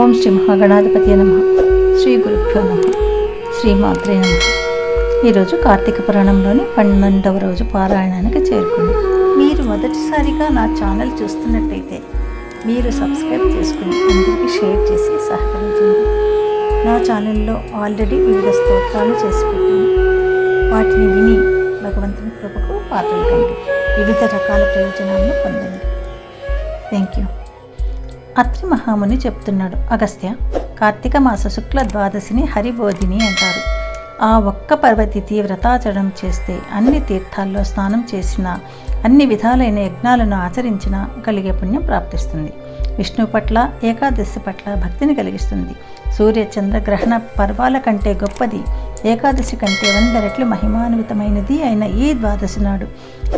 ఓం శ్రీ మహాగణాధిపతి నమ. శ్రీ గురుభ్యో నమ. శ్రీ మాత్రే నమ. ఈరోజు కార్తీక పురాణంలోని పన్నెండవ రోజు పారాయణానికి చేరుకుంది. మీరు మొదటిసారిగా నా ఛానల్ చూస్తున్నట్టయితే మీరు సబ్స్క్రైబ్ చేసుకుని అందరికీ షేర్ చేసి సహకరించండి. నా ఛానల్లో ఆల్రెడీ వివిధ స్తోత్రాలు చేసి పెట్టాను వాటిని విని భగవంతుని కృపకు పాత్రలు కండి. వివిధ రకాల ప్రయోజనాలను పొందండి. థ్యాంక్ యూ అత్రి మహాముని చెప్తున్నాడు అగస్త్య కార్తీక మాస శుక్ల ద్వాదశిని హరిబోధిని అంటారు. ఆ ఒక్క పర్వతిథి వ్రతాచరణం చేస్తే అన్ని తీర్థాల్లో స్నానం చేసిన అన్ని విధాలైన యజ్ఞాలను ఆచరించిన కలిగే పుణ్యం ప్రాప్తిస్తుంది. విష్ణువు పట్ల ఏకాదశి పట్ల భక్తిని కలిగిస్తుంది. సూర్య చంద్ర గ్రహణ పర్వాల కంటే గొప్పది ఏకాదశి కంటే వంద రెట్లు మహిమాన్వితమైనది అయిన ఈ ద్వాదశి నాడు.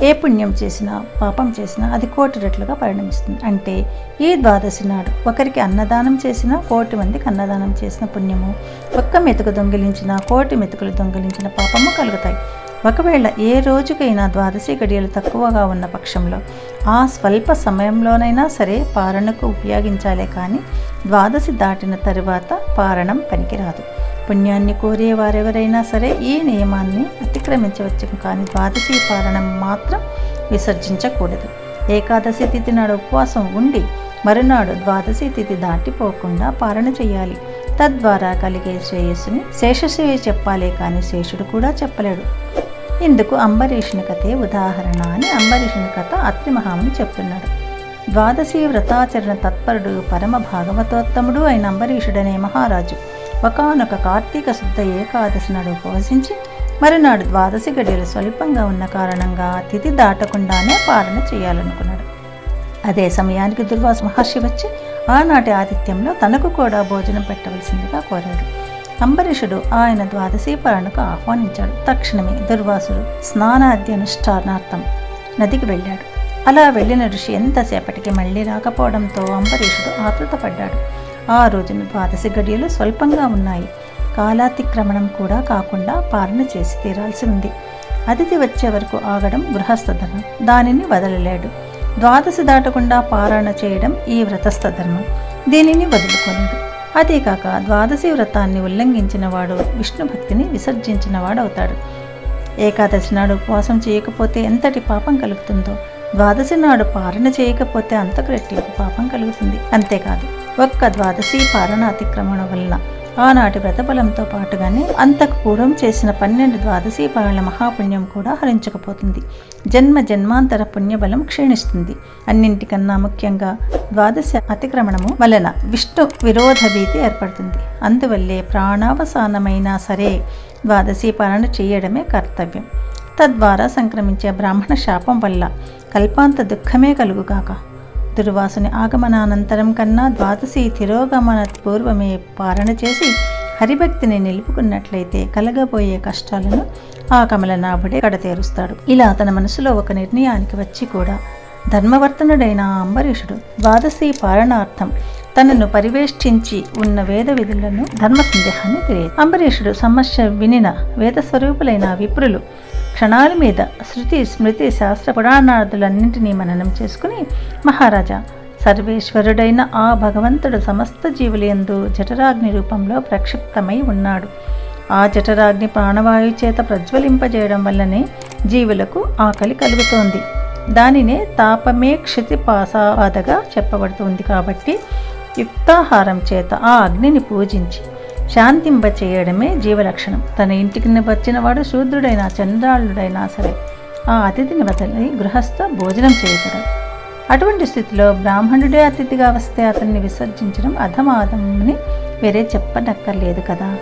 ఏ పుణ్యం చేసినా పాపం చేసినా అది కోటి రెట్లుగా పరిణమిస్తుంది. అంటే ఈ ద్వాదశి నాడు ఒకరికి అన్నదానం చేసినా కోటి మందికి అన్నదానం చేసిన పుణ్యము. ఒక్క మెతుకు దొంగిలించిన కోటి మెతుకులు దొంగిలించిన పాపము కలుగుతాయి. ఒకవేళ ఏ రోజుకైనా ద్వాదశి గడియలు తక్కువగా ఉన్న పక్షంలో ఆ స్వల్ప సమయంలోనైనా సరే పారణకు ఉపయోగించాలే కానీ ద్వాదశి దాటిన తరువాత పారణం పనికిరాదు. పుణ్యాన్ని కోరే వారెవరైనా సరే ఈ నియమాన్ని అతిక్రమించవచ్చు కానీ ద్వాదశి పారణం మాత్రం విసర్జించకూడదు. ఏకాదశి తిథి నాడు ఉపవాసం ఉండి మరునాడు ద్వాదశి తిథి దాటిపోకుండా పాలన చేయాలి. తద్వారా కలిగే శ్రేయస్సుని శేషశివి చెప్పాలే కానీ శేషుడు కూడా చెప్పలేడు. ఇందుకు అంబరీషుని కథే ఉదాహరణ అని అంబరీషుని కథ అత్రి మహాముని చెప్తున్నాడు. ద్వాదశి వ్రతాచరణ తత్పరుడు పరమ భాగవతోత్తముడు అయిన అంబరీషుడనే మహారాజు. ఒకనొక కార్తీక శుద్ధ ఏకాదశి నాడు ఉపవసించి మరునాడు ద్వాదశి గడియలు స్వల్పంగా ఉన్న కారణంగా తిథి దాటకుండానే పాలన చేయాలనుకున్నాడు. అదే సమయానికి దుర్వాస మహర్షి వచ్చి ఆనాటి ఆతిథ్యంలో తనకు కూడా భోజనం పెట్టవలసిందిగా కోరాడు. అంబరీషుడు ఆయన ద్వాదశి పాలనకు ఆహ్వానించాడు. తక్షణమే దుర్వాసుడు స్నానాద్యనుష్ఠానార్థం నదికి వెళ్ళాడు. అలా వెళ్ళిన ఋషి ఎంతసేపటికి మళ్ళీ రాకపోవడంతో అంబరీషుడు ఆతృతపడ్డాడు ఆ రోజున ద్వాదశి గడియలు స్వల్పంగా ఉన్నాయి. కాలాతిక్రమణం కూడా కాకుండా పాలన చేసి తీరాల్సి ఉంది. అతిథి వచ్చే వరకు ఆగడం గృహస్థ ధర్మం దానిని వదలలేడు. ద్వాదశి దాటకుండా పారాయణ చేయడం ఈ వ్రతస్థ ధర్మం దీనిని వదులుకోలేడు అదేకాక ద్వాదశి వ్రతాన్ని ఉల్లంఘించిన వాడు విష్ణు భక్తిని విసర్జించిన వాడవుతాడు. ఏకాదశి నాడు ఉపవాసం చేయకపోతే ఎంతటి పాపం కలుగుతుందో ద్వాదశి నాడు పారణ చేయకపోతే అంతకు రెట్టింపు పాపం కలుగుతుంది అంతేకాదు ఒక్క ద్వాదశి పారణ అతిక్రమణ వలన ఆనాటి వ్రతబలంతో పాటుగానే అంతకు పూర్వం చేసిన పన్నెండు ద్వాదశి పాలన మహాపుణ్యం కూడా హరించకపోతుంది. జన్మ జన్మాంతర పుణ్యబలం క్షీణిస్తుంది. అన్నింటికన్నా ముఖ్యంగా ద్వాదశి అతిక్రమణము వలన విష్ణు విరోధ భీతి ఏర్పడుతుంది. అందువల్లే ప్రాణావసానమైనా సరే ద్వాదశి పాలన చేయడమే కర్తవ్యం. తద్వారా సంక్రమించే బ్రాహ్మణ శాపం వల్ల కల్పాంత దుఃఖమే కలుగుగాక. దుర్వాసుని ఆగమనానంతరం కన్నా ద్వాదశి తిరోగమన పూర్వమే పారణ చేసి హరిభక్తిని నిలుపుకున్నట్లయితే కలగబోయే కష్టాలను ఆ కమలనాభుడే కడతేరుస్తాడు. ఇలా తన మనసులో ఒక నిర్ణయానికి వచ్చి కూడా ధర్మవర్తనుడైన అంబరీషుడు ద్వాదశి పాలనార్థం తనను పరివేష్టించి ఉన్న వేద విధులను ధర్మ సందేహాన్ని తెలియదు. అంబరీషుడు సమస్య వినిన వేద స్వరూపులైన విప్రులు క్షణాల మీద శృతి స్మృతి శాస్త్ర పురాణార్థులన్నింటినీ మననం చేసుకుని మహారాజా సర్వేశ్వరుడైన ఆ భగవంతుడు సమస్త జీవులందు జఠరాగ్ని రూపంలో ప్రక్షిప్తమై ఉన్నాడు. ఆ జఠరాగ్ని ప్రాణవాయు చేత ప్రజ్వలింపజేయడం వల్లనే జీవులకు ఆకలి కలుగుతోంది. దానినే తాపమే క్షితిపాసాదగా చెప్పబడుతుంది కాబట్టి యుక్తాహారం చేత ఆ అగ్నిని పూజించి శాంతింప చేయడమే జీవలక్షణం. తన ఇంటికి వచ్చినవాడు శూద్రుడైనా చంద్రాళుడైనా సరే ఆ అతిథిని వదిలి గృహస్థ భోజనం చేయకూడదు అటువంటి స్థితిలో బ్రాహ్మణుడే అతిథిగా వస్తే అతన్ని విసర్జించడం అధమాధమని వేరే చెప్పనక్కర్లేదు కదా.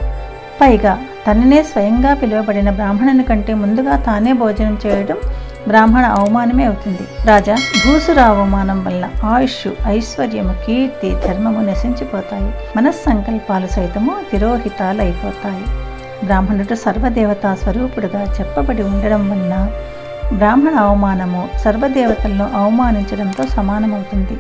పైగా తననే స్వయంగా పిలువబడిన బ్రాహ్మణుని కంటే ముందుగా తానే భోజనం చేయడం బ్రాహ్మణ అవమానమే అవుతుంది. రాజా భూసుర అవమానం వల్ల ఆయుష్ ఐశ్వర్యము కీర్తి ధర్మము నశించిపోతాయి. మనస్సంకల్పాలు సైతము తిరోహితాలైపోతాయి. బ్రాహ్మణుడు సర్వదేవతా స్వరూపుడుగా చెప్పబడి ఉండడం వలన బ్రాహ్మణ అవమానము సర్వదేవతలను అవమానించడంతో సమానమవుతుంది.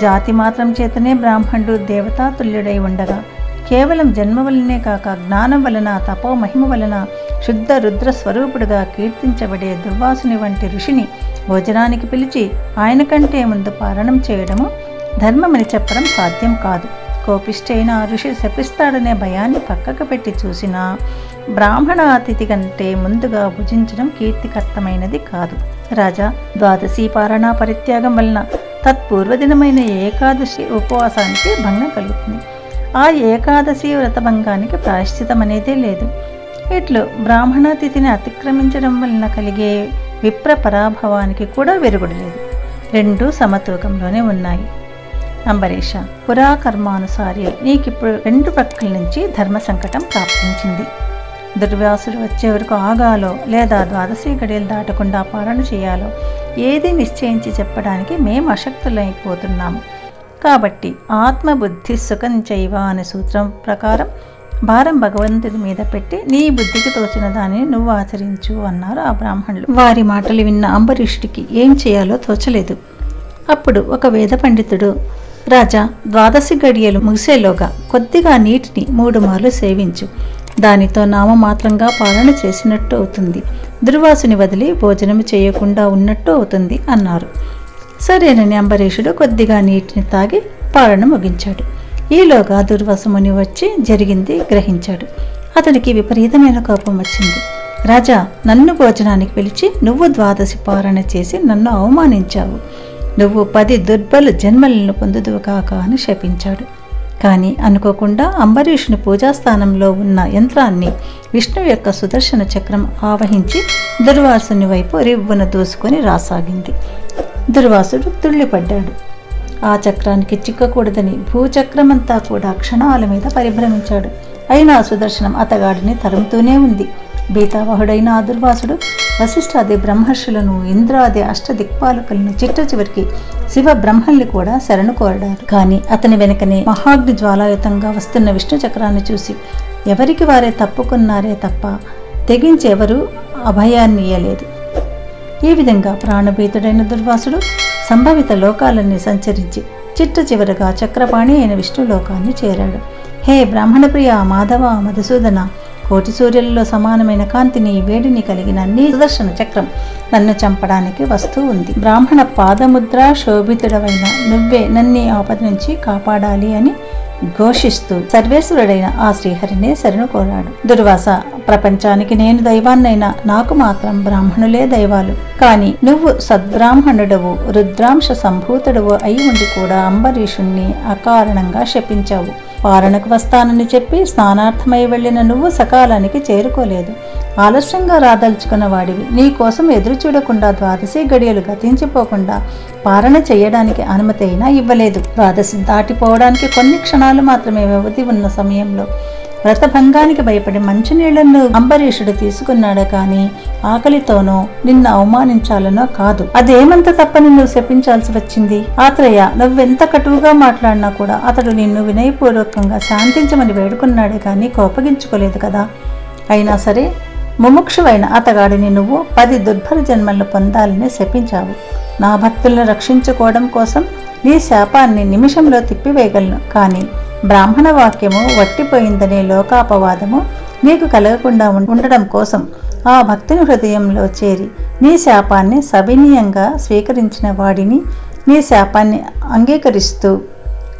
జాతి మాత్రం చేతనే బ్రాహ్మణుడు దేవతాతుల్యుడై ఉండగా కేవలం జన్మ వలనే కాక జ్ఞానం వలన తపో మహిమ వలన శుద్ధ రుద్ర స్వరూపుడుగా కీర్తించబడే దుర్వాసుని వంటి ఋషిని భోజనానికి పిలిచి ఆయన కంటే ముందు పారణం చేయడము ధర్మమని చెప్పడం సాధ్యం కాదు. కోపిష్టైన ఋషి శపిస్తాడనే భయాన్ని పక్కకు పెట్టి చూసినా బ్రాహ్మణ అతిథి కంటే ముందుగా భుజించడం కీర్తికర్తమైనది కాదు. రాజా ద్వాదశి పారణ పరిత్యాగం వలన తత్పూర్వదినమైన ఏకాదశి ఉపవాసానికి భంగం కలుగుతుంది. ఆ ఏకాదశి వ్రతభంగానికి ప్రాయశ్చితం అనేదే లేదు. ఇట్లు బ్రాహ్మణాతిథిని అతిక్రమించడం వలన కలిగే విప్ర పరాభవానికి కూడా వెరుగుడు లేదు రెండు సమతూకంలోనే ఉన్నాయి. అంబరీష పురాకర్మానుసారి నీకిప్పుడు రెండు ప్రక్కల నుంచి ధర్మ సంకటం ప్రాప్తించింది. దుర్వ్యాసుడు వచ్చే వరకు ఆగాలో లేదా ద్వాదశి గడియలు దాటకుండా పాలన చేయాలో ఏది నిశ్చయించి చెప్పడానికి మేము అశక్తులైపోతున్నాము కాబట్టి ఆత్మబుద్ధి సుఖం చైవ అనే సూత్రం ప్రకారం భారం భగవంతుడి మీద పెట్టి నీ బుద్ధికి తోచిన దానిని నువ్వు ఆచరించు అన్నారు ఆ బ్రాహ్మణులు. వారి మాటలు విన్న అంబరీషుడికి ఏం చేయాలో తోచలేదు. అప్పుడు ఒక వేద పండితుడు రాజా ద్వాదశి గడియలు ముగిసేలోగా కొద్దిగా నీటిని మూడు మార్లు సేవించు. దానితో నామమాత్రంగా పాలన చేసినట్టు అవుతుంది. దుర్వాసుని వదిలి భోజనం చేయకుండా ఉన్నట్టు అవుతుంది అన్నారు. సరేనని అంబరీషుడు కొద్దిగా నీటిని తాగి పాలన ముగించాడు. ఈలోగా దుర్వాసముని వచ్చి జరిగింది గ్రహించాడు. అతనికి విపరీతమైన కోపం వచ్చింది. రాజా నన్ను భోజనానికి పిలిచి నువ్వు ద్వాదశి పారణ చేసి నన్ను అవమానించావు. నువ్వు పది దుర్బల జన్మలను పొందుదువు కాక అని శపించాడు. కానీ అనుకోకుండా అంబరీషుని పూజాస్థానంలో ఉన్న యంత్రాన్ని విష్ణువు యొక్క సుదర్శన చక్రం ఆవహించి దుర్వాసుని వైపు రివ్వున దూసుకొని రాసాగింది. దుర్వాసుడు తుళ్ళిపడ్డాడు. ఆ చక్రానికి చిక్కకూడదని భూచక్రమంతా కూడా క్షణాల మీద పరిభ్రమించాడు. అయినా సుదర్శనం అతగాడిని తరుముతూనే ఉంది. బీతావహుడైన ఆ దుర్వాసుడు వశిష్ఠాది బ్రహ్మర్షులను ఇంద్రాది అష్టదిక్పాలకులను చిట్ట చివరికి శివ బ్రహ్మల్ని కూడా శరణు కోరడారు కానీ అతని వెనుకనే మహాగ్ని జ్వాలాయుతంగా వస్తున్న విష్ణు చక్రాన్ని చూసి ఎవరికి వారే తప్పుకున్నారే తప్ప తెగించెవరూ అభయాన్ని ఇయ్యలేదు. ఈ విధంగా ప్రాణభీతుడైన దుర్వాసుడు సంభవిత లోకాలన్నీ సంచరించి చిట్ట చివరగా చక్రపాణి అయిన విష్ణు లోకాన్ని చేరాడు. హే బ్రాహ్మణప్రియ మాధవ మధుసూదన కోటి సూర్యులలో సమానమైన కాంతిని వేడిని కలిగిన నీ సుదర్శన చక్రం నన్ను చంపడానికి వస్తూ ఉంది. బ్రాహ్మణ పాదముద్ర శోభితుడవైన నువ్వే నన్ని ఆపద నుంచి కాపాడాలి అని ఘోషిస్తూ సర్వేశ్వరుడైన ఆ శ్రీహరినే శరణు కోరాడు. దుర్వాస ప్రపంచానికి నేను దైవాన్నైనా నాకు మాత్రం బ్రాహ్మణులే దైవాలు. కాని నువ్వు సద్బ్రాహ్మణుడవు రుద్రాంశ సంభూతుడవు అయి ఉండి కూడా అంబరీషుణ్ణి అకారణంగా శపించావు. పాలనకు వస్తానని చెప్పి స్నానార్థమై వెళ్ళిన నువ్వు సకాలానికి చేరుకోలేదు. ఆలస్యంగా రాదలుచుకున్న వాడివి. నీకోసం ఎదురు చూడకుండా ద్వాదశి గడియలు గతించిపోకుండా పారణ చేయడానికి అనుమతి అయినా ఇవ్వలేదు. ద్వాదశి దాటిపోవడానికి కొన్ని క్షణాలు మాత్రమే వ్యవధి ఉన్న సమయంలో వ్రతభంగానికి భయపడి మంచినీళ్ళను అంబరీషుడు తీసుకున్నాడు కానీ ఆకలితోనో నిన్ను అవమానించాలనో కాదు. అదేమంత తప్పని నువ్వు శపించాల్సి వచ్చింది? ఆత్రేయ నువ్వెంత కటువుగా మాట్లాడినా కూడా అతడు నిన్ను వినయపూర్వకంగా శాంతించమని వేడుకున్నాడే కానీ కోపగించుకోలేదు కదా. అయినా సరే ముముక్షువైన అతగాడిని నువ్వు పది దుర్భర జన్మలు పొందాలని శపించావు. నా భక్తులను రక్షించుకోవడం కోసం నీ శాపాన్ని నిమిషంలో తిప్పివేయగలను. కానీ బ్రాహ్మణ వాక్యము వట్టిపోయిందనే లోకాపవాదము నీకు కలగకుండా ఉండడం కోసం ఆ భక్తుని హృదయంలో చేరి నీ శాపాన్ని సవినీయంగా స్వీకరించిన వాడిని నీ శాపాన్ని అంగీకరిస్తూ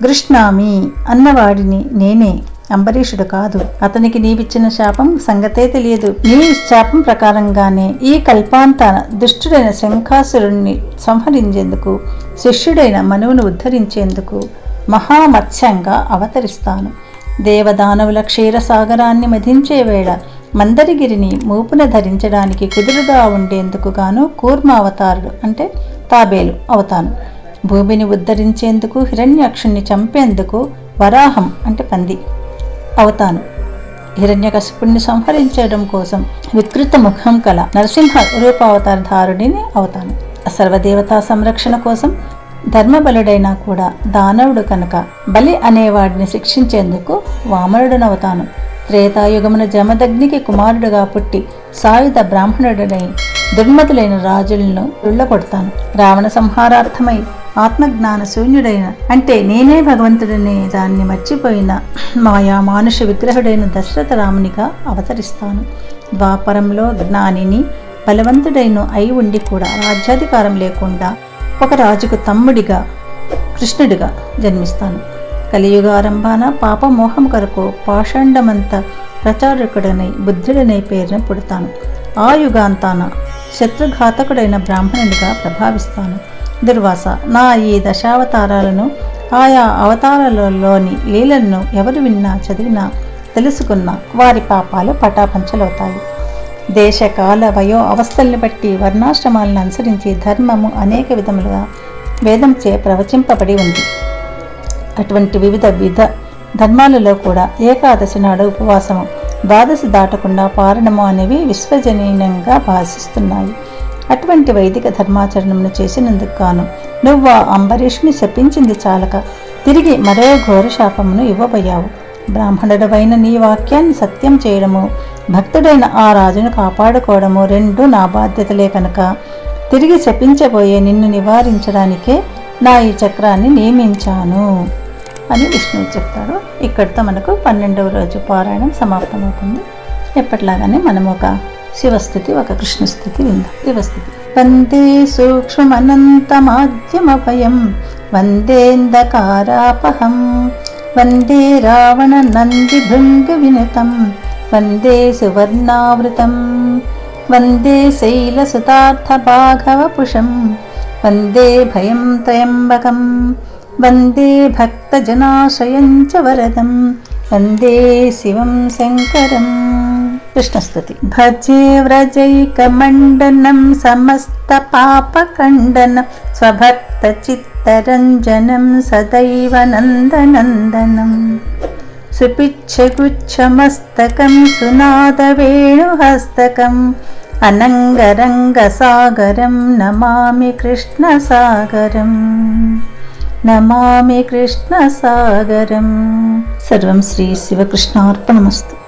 కృష్ణామి అన్నవాడిని నేనే అంబరీషుడు కాదు. అతనికి నీవిచ్చిన శాపం సంగతే తెలియదు. నీ శాపం ప్రకారంగానే ఈ కల్పాంత దుష్టుడైన శంఖాసురుణ్ణి సంహరించేందుకు శిష్యుడైన మనువును ఉద్ధరించేందుకు మహామత్స్యంగా అవతరిస్తాను. దేవదానవుల క్షీరసాగరాన్ని మధించే వేళ మందరిగిరిని మూపున ధరించడానికి కుదురుగా ఉండేందుకు గాను కూర్మావతారుడు అంటే తాబేలు అవుతాను. భూమిని ఉద్ధరించేందుకు హిరణ్యాక్షుణ్ణి చంపేందుకు వరాహం అంటే పంది అవుతాను. హిరణ్యకశిపుణ్ణి సంహరించడం కోసం వికృత ముఖం కల నరసింహ రూపావతారధారుడిని అవుతాను. సర్వదేవతా సంరక్షణ కోసం ధర్మబలుడైనా కూడా దానవుడు కనుక బలి అనేవాడిని శిక్షించేందుకు వామనుడనవుతాను. త్రేతాయుగమున జమదగ్నికి కుమారుడుగా పుట్టి సాయుధ బ్రాహ్మణుడనై దుర్మతులైన రాజులను రుళ్ళగొడతాను. రావణ సంహారార్థమై ఆత్మజ్ఞాన శూన్యుడైన అంటే నేనే భగవంతుడనే దాన్ని మర్చిపోయిన మాయా మానుష విగ్రహుడైన దశరథ రామునిగా అవతరిస్తాను. ద్వాపరంలో జ్ఞానిని బలవంతుడైన అయి ఉండి కూడా రాజ్యాధికారం లేకుండా ఒక రాజుకు తమ్ముడిగా కృష్ణుడిగా జన్మిస్తాను. కలియుగారంభాన పాపమోహం కొరకు పాషాండమంత ప్రచారకుడనై బుద్ధుడనై పేరున పుడతాను. ఆ యుగాంతాన శత్రుఘాతకుడైన బ్రాహ్మణుడిగా ప్రభావిస్తాను. దుర్వాస నా ఈ దశావతారాలను ఆయా అవతారాలలోని లీలలను ఎవరు విన్నా చదివినా తెలుసుకున్నా వారి పాపాలు పటాపంచలవుతాయి. దేశకాల వయో అవస్థల్ని బట్టి వర్ణాశ్రమాలను అనుసరించి ధర్మము అనేక విధములుగా వేదంచే ప్రవచింపబడి ఉంది. అటువంటి వివిధ విధ ధర్మాలలో కూడా ఏకాదశి నాడు ఉపవాసము ద్వాదశి దాటకుండా పారణము అనేవి విశ్వజనీయంగా భాషిస్తున్నాయి అటువంటి వైదిక ధర్మాచరణమును చేసినందుకు గాను నువ్వు ఆ అంబరీష్ని శపించింది చాలక తిరిగి మరో ఘోర శాపమును ఇవ్వబోయావు. బ్రాహ్మణుడవైన నీ వాక్యాన్ని సత్యం చేయడము భక్తుడైన ఆ రాజును కాపాడుకోవడము రెండు నా బాధ్యతలే కనుక. తిరిగి శపించబోయే నిన్ను నివారించడానికే నా ఈ చక్రాన్ని నియమించాను అని విష్ణువు చెప్తాడు. ఇక్కడితో మనకు పన్నెండవ రోజు పారాయణం సమాప్తమవుతుంది. ఎప్పటిలాగానే మనం ఒక శివస్థుతి ఒక కృష్ణస్థుతి విందాం. శివస్థుతి. వందే సూక్ష్మనంతమాద్యమభయం వందేందకారాపహం. వందే రావణ నందిభృంగ వినుతం వందే సువర్ణావృతం వందే శైలసుతార్థభాఘవపుషం వందే భయం త్రయంబకం వందే భక్తజనాశ్రయం చ వరదం వందే శివం శంకరం కృష్ణస్తుతి భజే వ్రజైకమండనం సమస్త పాపఖండనం స్వభక్త చిత్తరంజనం సదైవ నందనందనం. సుపిచ్చగుచ్చమస్తకం సునాదవేణుహస్తకం అనంగరంగసాగరం నమామి కృష్ణసాగరం. నమామి కృష్ణసాగరం. సర్వం శ్రీ శివకృష్ణార్పణమస్తు.